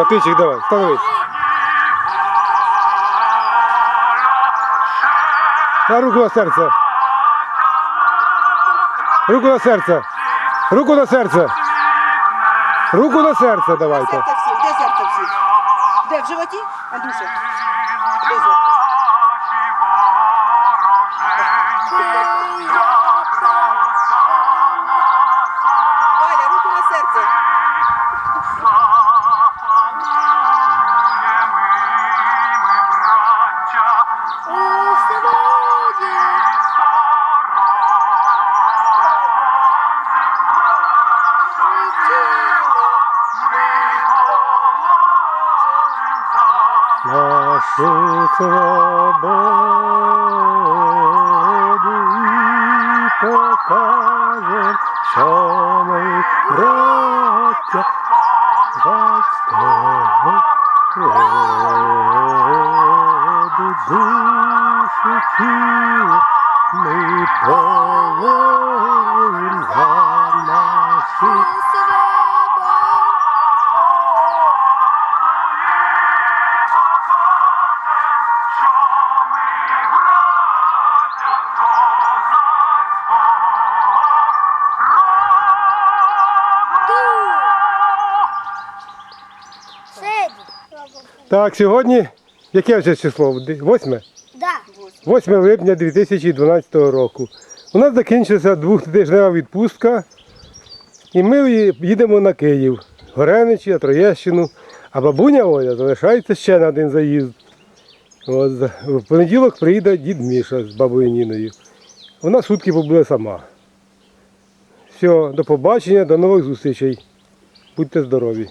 Матвійчик, давай, становись. На руку на серце. Руку на серце. Руку на серце. Руку на серце давайте. Серце всіх, де серце в животі? Андрюша? Де серце? Валя, руку на серце. Свободу і покажем, що ми браття батьківського роду душу тіло ми положим за нашу Так, сьогодні, яке вже число? Восьме? Да. 8 липня 2012 року. У нас закінчилася двохтижнева відпустка, і ми їдемо на Київ, Гореничі, Троєщину, а бабуня Оля залишається ще на один заїзд. От, в понеділок приїде дід Міша з бабою Ніною. Вона сутки побуде сама. Все, до побачення, до нових зустрічей. Будьте здорові.